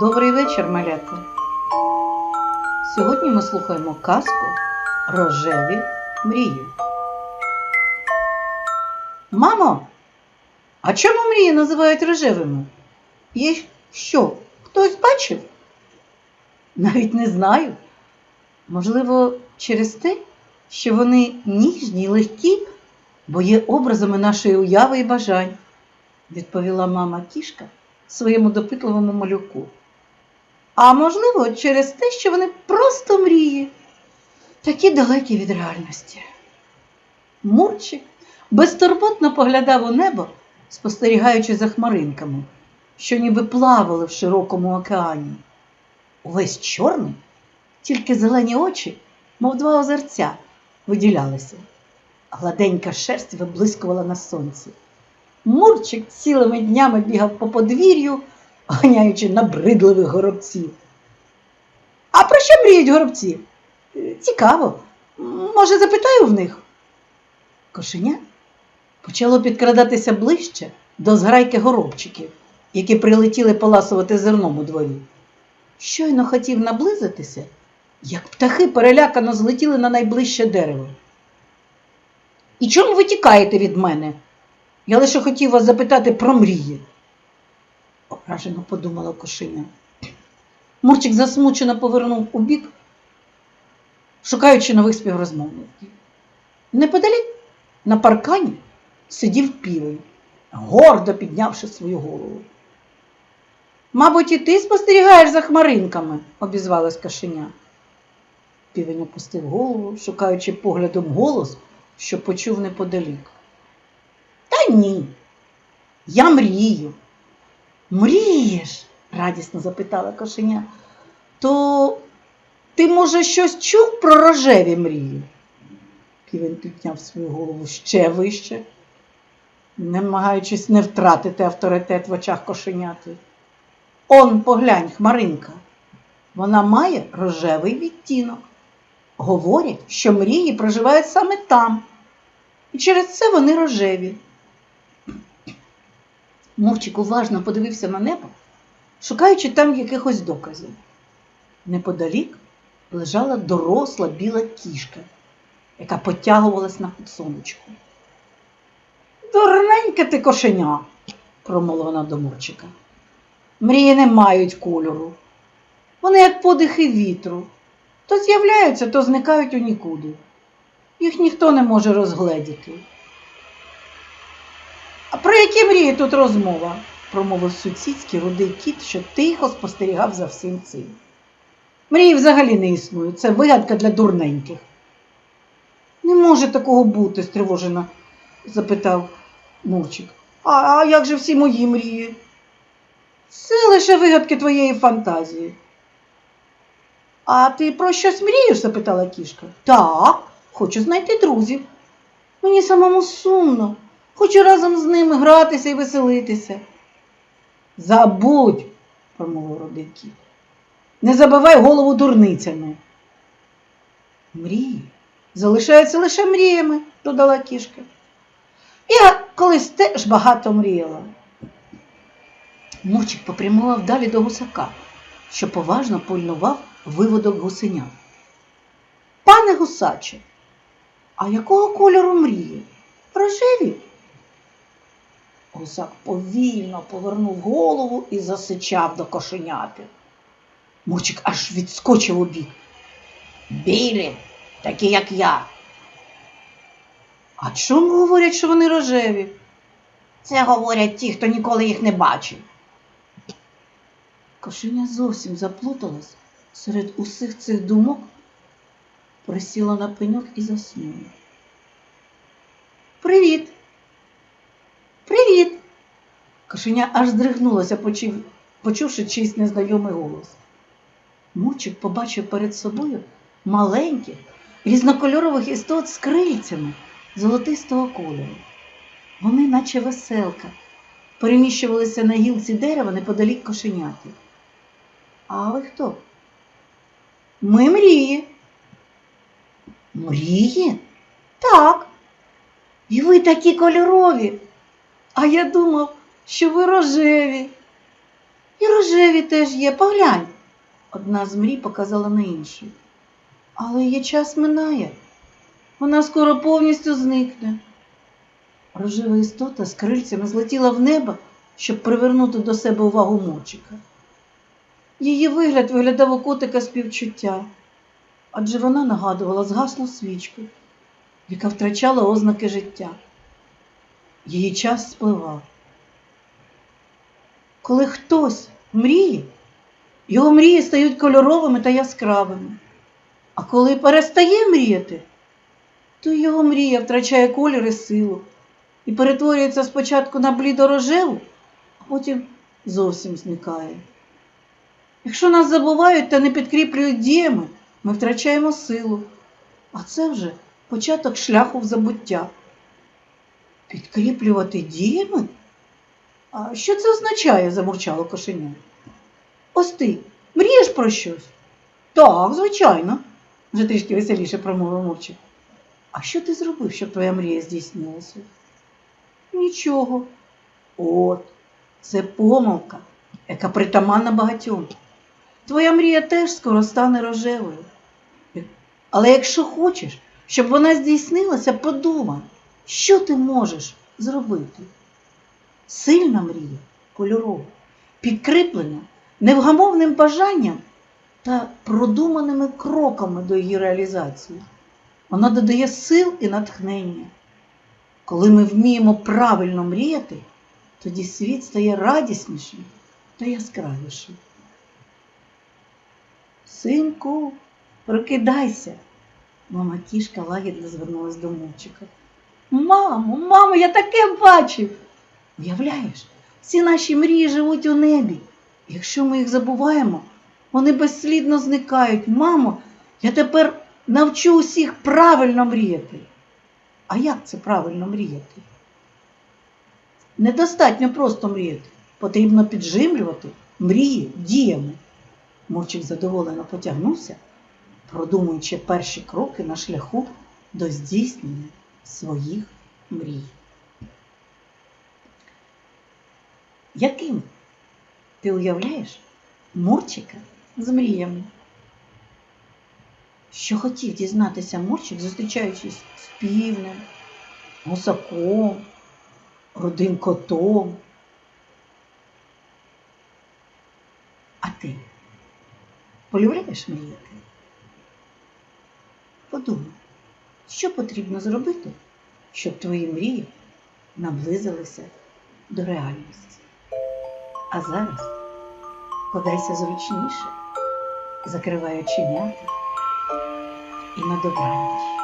Добрий вечір, малята. Сьогодні ми слухаємо казку Рожеві мрії. Мамо, а чому мрії називають рожевими? Є що? Хтось бачив? Навіть не знаю. Можливо, через те, що вони ніжні легкі, бо є образами нашої уяви і бажань, відповіла мама кішка своєму допитливому малюку. А можливо, через те, що вони просто мрії, такі далекі від реальності. Мурчик безтурботно поглядав у небо, спостерігаючи за хмаринками, що ніби плавали в широкому океані. Увесь чорний, тільки зелені очі, мов два озерця, виділялися. Гладенька шерсть виблискувала на сонці. Мурчик цілими днями бігав по подвір'ю, ганяючи набридливих горобців. А про що мріють горобці? Е, Цікаво. Може, запитаю в них? Кошеня почало підкрадатися ближче до зграйки горобчиків, які прилетіли поласувати зерном у дворі. Щойно хотів наблизитися, як птахи перелякано злетіли на найближче дерево. І чому ви тікаєте від мене? Я лише хотів вас запитати про мрії. Ображено подумала кошеня. Мурчик засмучено повернув у бік, шукаючи нових співрозмовників. Неподалік на паркані сидів півень, гордо піднявши свою голову. Мабуть, і ти спостерігаєш за хмаринками, обізвалась кошеня. Півень опустив голову, шукаючи поглядом голос, що почув неподалік. Та ні. Я мрію. Мрієш? радісно запитала кошеня. То ти, може, щось чув про рожеві мрії? Півень підняв свою голову ще вище, намагаючись не втратити авторитет в очах кошеняти. Он, поглянь, хмаринка. Вона має рожевий відтінок. Говорять, що мрії проживають саме там. І через це вони рожеві. Мовчик уважно подивився на небо, шукаючи там якихось доказів. Неподалік лежала доросла біла кішка, яка потягувалась на сонечку. Дурненьке ти кошеня, промовила вона до Мурчика. Мрії не мають кольору. Вони як подихи вітру. То з'являються, то зникають у нікуди. Їх ніхто не може розгледіти. Про які мрії тут розмова? промовив сусідський рудий кіт, що тихо спостерігав за всім цим. Мрії взагалі не існують, це вигадка для дурненьких. Не може такого бути, стривожено запитав Мурчик. А, а як же всі мої мрії? Це лише вигадки твоєї фантазії. А ти про щось мрієш? запитала кішка. Так, хочу знайти друзів. Мені самому сумно. Хочу разом з ними гратися і веселитися. Забудь, промовив родий кіт. Не забивай голову дурницями. Мрії залишаються лише мріями, додала кішка. Я колись теж багато мріяла. Мурчик попрямував далі до гусака, що поважно пильнував виводок гусеня. Пане гусаче, а якого кольору мрії? Рожеві? Гусак повільно повернув голову і засичав до кошеняти. Мурчик аж відскочив у бік. Білі, такі, як я. А чому говорять, що вони рожеві? Це говорять ті, хто ніколи їх не бачив. Кошеня зовсім заплуталась серед усіх цих думок, присіла на пеньок і заснула. Привіт. Привіт. Кошеня аж здригнулася, почув, почувши чийсь незнайомий голос. Мурчик побачив перед собою маленьких, різнокольорових істот з крильцями золотистого кольору. Вони, наче веселка, переміщувалися на гілці дерева неподалік кошеняти. А ви хто? Ми мрії. Мрії? Так. І ви такі кольорові. А я думав, що ви рожеві. І рожеві теж є, поглянь. Одна з мрій показала на іншу. Але її час минає. Вона скоро повністю зникне. Рожева істота з крильцями злетіла в небо, щоб привернути до себе увагу мовчика. Її вигляд виглядав у котика співчуття, адже вона нагадувала згаслу свічку, яка втрачала ознаки життя. Її час спливав. Коли хтось мріє, його мрії стають кольоровими та яскравими. А коли перестає мріяти, то його мрія втрачає колір і силу і перетворюється спочатку на блідорожеву, а потім зовсім зникає. Якщо нас забувають та не підкріплюють діями, ми втрачаємо силу, а це вже початок шляху в забуття. Підкріплювати діями? А що це означає? замурчало кошеня. Ось ти мрієш про щось? Так, звичайно, вже трішки веселіше промовив мовчик. А що ти зробив, щоб твоя мрія здійснилася? Нічого. От, це помилка, яка притаманна багатьом. Твоя мрія теж скоро стане рожевою. Але якщо хочеш, щоб вона здійснилася, подумай, що ти можеш зробити. Сильна мрія, кольорова, підкріплена невгамовним бажанням та продуманими кроками до її реалізації. Вона додає сил і натхнення. Коли ми вміємо правильно мріяти, тоді світ стає радіснішим та яскравішим. Синку, прокидайся. Мама кішка лагідно звернулась до мовчика. Мамо, мамо, я таке бачив. Уявляєш, всі наші мрії живуть у небі. Якщо ми їх забуваємо, вони безслідно зникають. Мамо, я тепер навчу усіх правильно мріяти. А як це правильно мріяти? Недостатньо просто мріяти. Потрібно підживлювати мрії діями. Мовчик задоволено потягнувся, продумуючи перші кроки на шляху до здійснення своїх мрій. Яким ти уявляєш Мурчика з мріями? Що хотів дізнатися Мурчик, зустрічаючись з півнем, гусаком, рудим котом. А ти полюбляєш мріяти? Подумай, що потрібно зробити, щоб твої мрії наблизилися до реальності. А зараз подайся зручніше, закривай оченята і на добраніч.